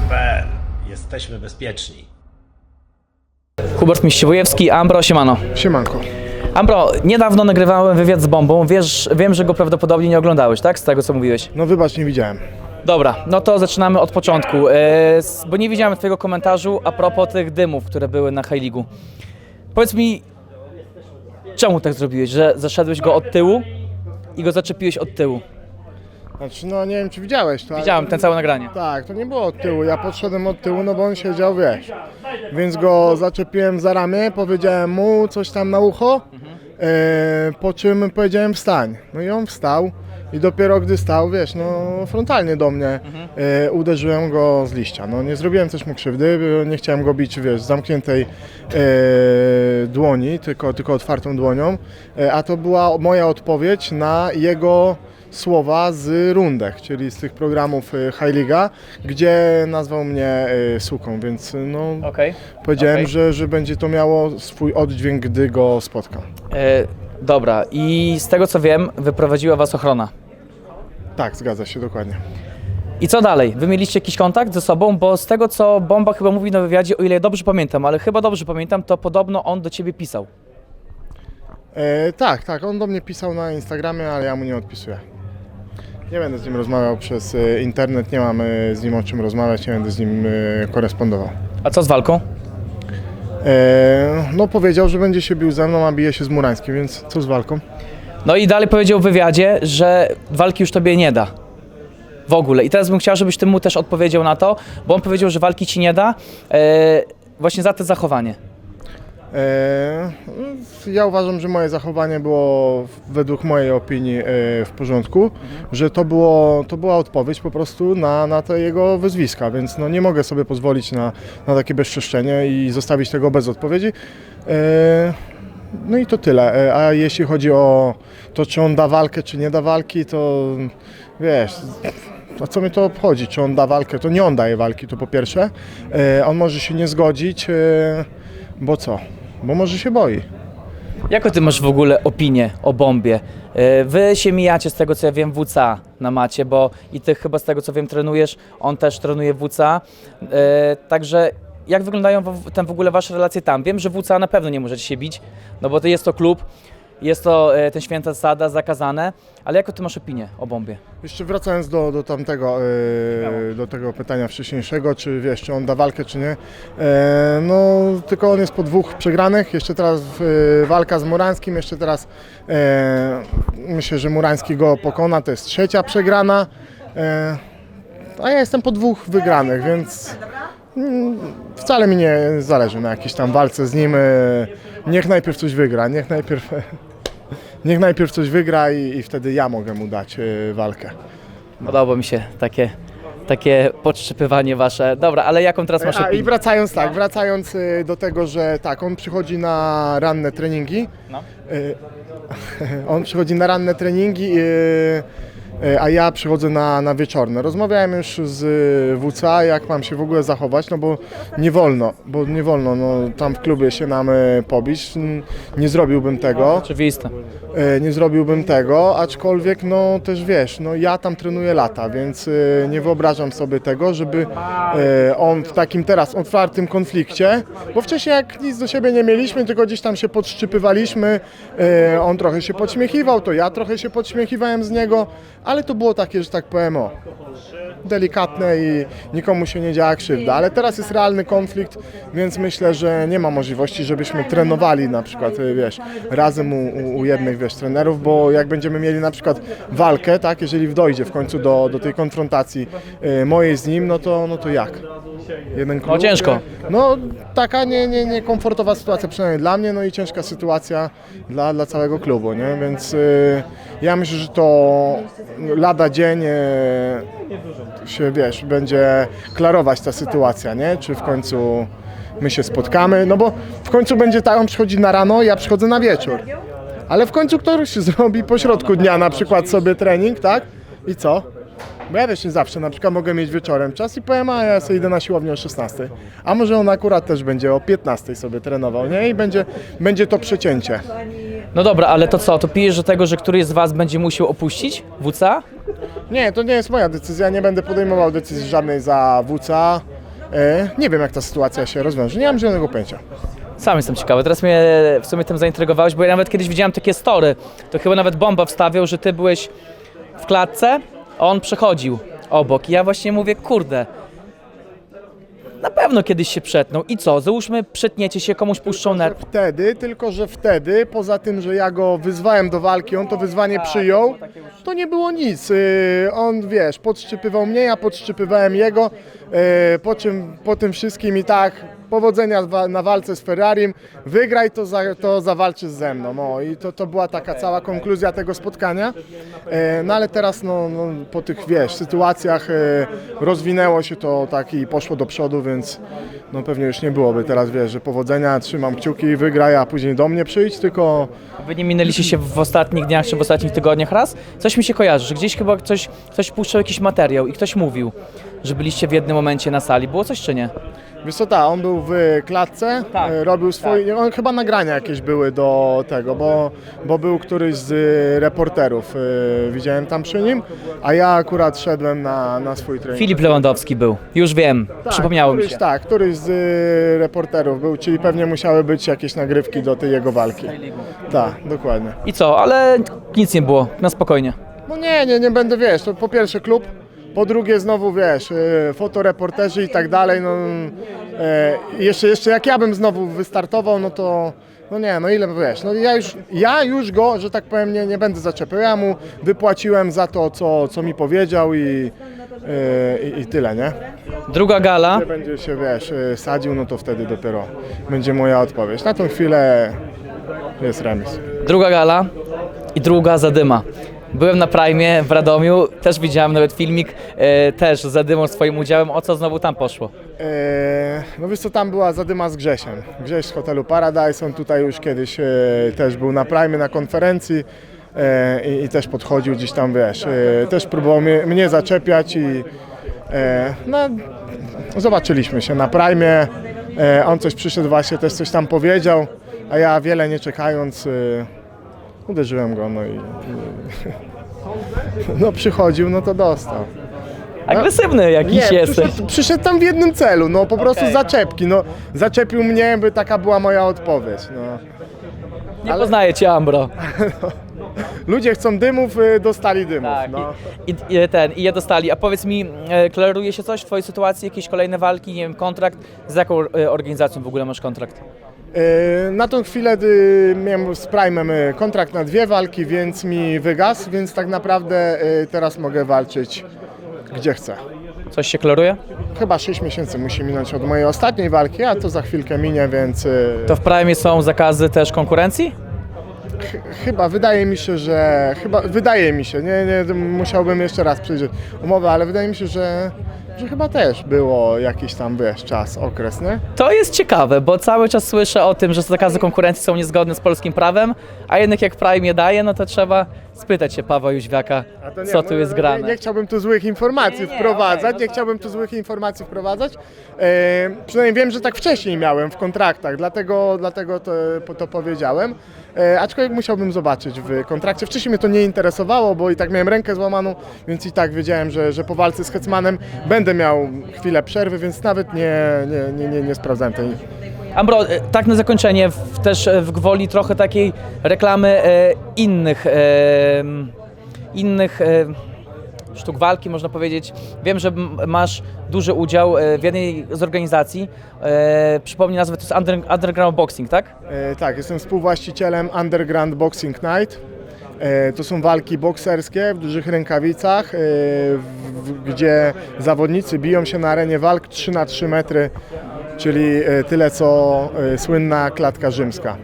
Boxy.pl. Jesteśmy bezpieczni. Hubert Miściwojewski, Ambro, siemano. Siemanko. Ambro, niedawno nagrywałem wywiad z Bombą, Wiesz, wiem, że go prawdopodobnie nie oglądałeś, tak? Z tego, co mówiłeś. No wybacz, nie widziałem. Dobra, no to zaczynamy od początku, s- bo nie widziałem twojego komentarzu a propos tych dymów, które były na High League'u. Powiedz mi, czemu tak zrobiłeś, że zaszedłeś go od tyłu i go zaczepiłeś od tyłu? Znaczy, no nie wiem, czy widziałeś to. ale- Widziałem ten całe nagranie. Tak, to nie było od tyłu. Ja podszedłem od tyłu, no bo on siedział, wiesz. Więc go zaczepiłem za ramię, powiedziałem mu coś tam na ucho, e, po czym powiedziałem wstań. No i on wstał i dopiero gdy stał, wiesz, no frontalnie do mnie e, uderzyłem go z liścia. No nie zrobiłem też mu krzywdy, bo nie chciałem go bić, wiesz, z zamkniętej e, dłoni, tylko, tylko otwartą dłonią, e, a to była moja odpowiedź na jego słowa z rundek, czyli z tych programów e, High Liga, gdzie nazwał mnie e, suką, więc e, no Okej. powiedziałem, Okej. że, że będzie to miało swój oddźwięk, gdy go spotkam. E, Dobra, i z tego co wiem, wyprowadziła was ochrona. Tak, zgadza się dokładnie. I co dalej? Wy mieliście jakiś kontakt ze sobą? Bo z tego co Bomba chyba mówi na wywiadzie, o ile dobrze pamiętam, ale chyba dobrze pamiętam, to podobno on do ciebie pisał. E, tak, tak, on do mnie pisał na Instagramie, ale ja mu nie odpisuję. Nie będę z nim rozmawiał przez e, internet, nie mam e, z nim o czym rozmawiać, nie będę z nim e, korespondował. A co z walką? No powiedział, że będzie się bił ze mną, a bije się z Murańskim, więc co z walką? No i dalej powiedział w wywiadzie, że walki już tobie nie da. W ogóle. I teraz bym chciał, żebyś ty mu też odpowiedział na to, bo on powiedział, że walki ci nie da właśnie za to zachowanie. E, Ja uważam, że moje zachowanie było według mojej opinii e, w porządku, że to, było, to była odpowiedź po prostu na, na te jego wyzwiska, więc no nie mogę sobie pozwolić na, na takie bezczeszczenie i zostawić tego bez odpowiedzi. E, No i to tyle. A jeśli chodzi o to, czy on da walkę, czy nie da walki, to wiesz, a co mnie to obchodzi, czy on da walkę, to nie on daje walki, to po pierwsze. On może się nie zgodzić, bo co? Bo może się boi. Jaką ty masz w ogóle opinię o bombie? E, Wy się mijacie z tego co ja wiem WCA na macie, bo i ty chyba z tego co wiem trenujesz, on też trenuje WCA. E, Także jak wyglądają w- w ogóle wasze relacje tam? Wiem, że WCA na pewno nie możecie się bić, no bo to jest to klub, jest to e, ten święta zasada, zakazane, ale jaką ty masz opinię o bombie? Jeszcze wracając do, do tamtego, e, do tego pytania wcześniejszego, czy wiesz, czy on da walkę, czy nie. E, no, tylko on jest po dwóch przegranych, jeszcze teraz walka z Murańskim, jeszcze teraz myślę, że Murański go pokona, to jest trzecia przegrana. A ja jestem po dwóch wygranych, więc wcale mi nie zależy na jakiejś tam walce z nim. E, niech najpierw coś wygra, niech najpierw, niech najpierw coś wygra i, i wtedy ja mogę mu dać e, walkę. Podoba mi się takie, takie podszczypywanie wasze. Dobra, ale jaką teraz masz A, I opinię? wracając tak, wracając y, do tego, że tak, on przychodzi na ranne treningi. No. On przychodzi na ranne treningi, y, a ja przychodzę na, na wieczorne. Rozmawiałem już z y, WCA, jak mam się w ogóle zachować, no bo nie wolno, bo nie wolno no, tam w klubie się nam y, pobić. Nie zrobiłbym tego. Oczywiste. E, nie zrobiłbym tego, aczkolwiek no też wiesz, no ja tam trenuję lata, więc e, nie wyobrażam sobie tego, żeby e, on w takim teraz otwartym konflikcie, bo wcześniej jak nic do siebie nie mieliśmy, tylko gdzieś tam się podszczypywaliśmy, e, on trochę się podśmiechiwał, to ja trochę się podśmiechiwałem z niego, ale to było takie, że tak powiem, o, delikatne i nikomu się nie działa krzywda, ale teraz jest realny konflikt, więc myślę, że nie ma możliwości, żebyśmy trenowali na przykład, wiesz, razem u, u- jednych, wiesz, trenerów, bo jak będziemy mieli na przykład walkę, tak, jeżeli dojdzie w końcu do, do tej konfrontacji y, mojej z nim, no to, no to jak? Jeden klub, ciężko. No taka nie, nie, niekomfortowa sytuacja przynajmniej dla mnie, no i ciężka sytuacja dla, dla całego klubu, nie? Więc y, ja myślę, że to lada dzień y, się, wiesz, będzie klarować ta sytuacja, nie? Czy w końcu my się spotkamy, no bo w końcu będzie tak, on przychodzi na rano, ja przychodzę na wieczór. Ale w końcu ktoś zrobi po środku dnia na przykład sobie trening, tak? I co? Bo ja też nie zawsze, na przykład mogę mieć wieczorem czas i powiem, a ja sobie idę na siłownię o 16. A może on akurat też będzie o 15 sobie trenował, nie? I będzie, będzie to przecięcie. No dobra, ale to co, to pijesz do tego, że któryś z was będzie musiał opuścić WCA? Nie, to nie jest moja decyzja, nie będę podejmował decyzji żadnej za WCA. E, nie wiem jak ta sytuacja się rozwiąże, nie mam zielonego pojęcia. Sam jestem ciekawy. Teraz mnie w sumie tym zaintrygowałeś, bo ja nawet kiedyś widziałem takie story. To chyba nawet Bomba wstawiał, że ty byłeś w klatce, a on przechodził obok. I ja właśnie mówię, kurde, na pewno kiedyś się przetnął. I co, załóżmy, przetniecie się, komuś puszczą nerw. Wtedy, tylko że wtedy, poza tym, że ja go wyzwałem do walki, on to wyzwanie przyjął, to nie było nic. Yy, On, wiesz, podszczypywał mnie, ja podszczypywałem jego, po czym po tym wszystkim i tak powodzenia na walce z Ferrarim, wygraj to, za, to zawalczysz ze mną. No i to, to była taka cała konkluzja tego spotkania. E, No ale teraz no, no, po tych, wiesz, sytuacjach e, rozwinęło się to tak i poszło do przodu, więc no pewnie już nie byłoby teraz, wiesz, że powodzenia, trzymam kciuki, wygraj, a później do mnie przyjdź, tylko Wy nie minęliście się w ostatnich dniach czy w ostatnich tygodniach raz? Coś mi się kojarzy, że gdzieś chyba coś, ktoś puszczał jakiś materiał i ktoś mówił, że byliście w jednym momencie na sali. Było coś czy nie? Wiesz co, ta, on był w klatce, Tak, e, robił swoje, on chyba nagrania jakieś były do tego, bo, bo był któryś z e, reporterów, e, widziałem tam przy nim, a ja akurat szedłem na, na swój trening. Filip Lewandowski był. Już wiem, Tak, przypomniało mi któryś, się. Tak, któryś z e, reporterów był, czyli pewnie musiały być jakieś nagrywki do tej jego walki. Tak, dokładnie. I co, ale nic nie było, na spokojnie. No nie, nie, nie będę, wiesz, to po pierwsze klub, po drugie znowu, wiesz, e, fotoreporterzy i tak dalej, no e, jeszcze, jeszcze jak ja bym znowu wystartował, no to, no nie, no ile, wiesz, no ja już, ja już go, że tak powiem, nie, nie będę zaczepiał, ja mu wypłaciłem za to, co, co mi powiedział i, i, i tyle, nie? Druga gala, Jak będzie się, wiesz, e, sadził, no to wtedy dopiero będzie moja odpowiedź. Na tą chwilę jest remis. druga gala i druga zadyma. Byłem na Prime w Radomiu, też widziałem nawet filmik, e, też z zadymą swoim udziałem. O co znowu tam poszło? Eee, no wiesz co, tam była zadyma z Grzesiem. Grześ z hotelu Paradise, on tutaj już kiedyś e, też był na Prime na konferencji e, i, i też podchodził gdzieś tam, wiesz, e, też próbował mnie, mnie zaczepiać i e, no, zobaczyliśmy się na Prime. E, on coś przyszedł właśnie, też coś tam powiedział, a ja wiele nie czekając e, uderzyłem go, no i, i no przychodził, no to dostał. Agresywny jakiś Nie, jesteś. przyszedł, przyszedł tam w jednym celu, no po prostu zaczepki, no zaczepił mnie, by taka była moja odpowiedź, no. Nie poznaję cię, Ambro. Ludzie chcą dymów, y, dostali dymów, Tak, no. i, i, i ten, i je dostali. A powiedz mi, e, klaruje się coś w twojej sytuacji, jakieś kolejne walki, nie wiem, kontrakt? Z jaką e, organizacją w ogóle masz kontrakt? Y, Na tą chwilę y, miałem z Prime'em y, kontrakt na dwie walki, więc mi wygasł, więc tak naprawdę y, teraz mogę walczyć gdzie chcę. Coś się klaruje? Chyba 6 miesięcy musi minąć od mojej ostatniej walki, a to za chwilkę minie, więc y, To w Prime są zakazy też konkurencji? Chyba, wydaje mi się, że. Chyba, wydaje mi się, nie, nie, musiałbym jeszcze raz przejrzeć umowę, ale wydaje mi się, że, że chyba też było jakiś tam, wiesz, czas, okres, nie? To jest ciekawe, bo cały czas słyszę o tym, że zakazy konkurencji są niezgodne z polskim prawem, a jednak jak Prime je daje, no to trzeba spytać się Pawła Jóźwiaka, nie, co tu jest no, grane. Nie, nie chciałbym tu złych informacji Nie, nie, wprowadzać, okej, no nie chciałbym tu złych informacji wprowadzać. E, przynajmniej wiem, że tak wcześniej miałem w kontraktach, dlatego, dlatego to, to powiedziałem. E, aczkolwiek musiałbym zobaczyć w kontrakcie. Wcześniej mnie to nie interesowało, bo i tak miałem rękę złamaną, więc i tak wiedziałem, że, że po walce z Hetmanem będę miał chwilę przerwy, więc nawet nie, nie, nie, nie, nie sprawdzałem tej Ambro, e, tak na zakończenie, w, też e, w gwoli trochę takiej reklamy e, innych, e, innych e, sztuk walki, można powiedzieć. Wiem, że masz duży udział e, w jednej z organizacji. E, przypomnij nazwę, to jest Under, Underground Boxing, tak? E, tak, jestem współwłaścicielem Underground Boxing Night. To są walki bokserskie w dużych rękawicach, gdzie zawodnicy biją się na arenie walk 3 na 3 metry, czyli e, tyle co e, słynna klatka rzymska.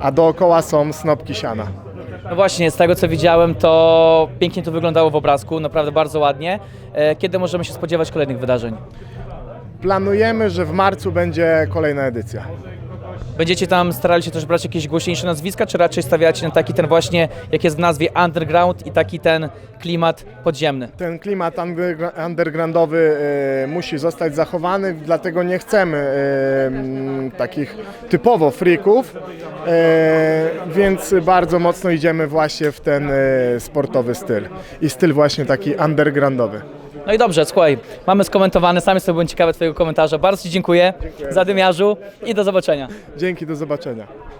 A dookoła są snopki siana. No właśnie, z tego co widziałem, to pięknie to wyglądało w obrazku, naprawdę bardzo ładnie. E, kiedy możemy się spodziewać kolejnych wydarzeń? Planujemy, że w marcu będzie kolejna edycja. Będziecie tam starali się też brać jakieś głośniejsze nazwiska, czy raczej stawiacie na taki ten właśnie, jak jest w nazwie underground i taki ten klimat podziemny? Ten klimat undergroundowy e, musi zostać zachowany, dlatego nie chcemy e, m, takich typowo freaków, e, więc bardzo mocno idziemy właśnie w ten e, sportowy styl i styl właśnie taki undergroundowy. No i dobrze, słuchaj, mamy skomentowane, sam jestem byłem ciekawy Twojego komentarza. Bardzo Ci dziękuję, za dymiarzu i do zobaczenia. Dzięki, do zobaczenia.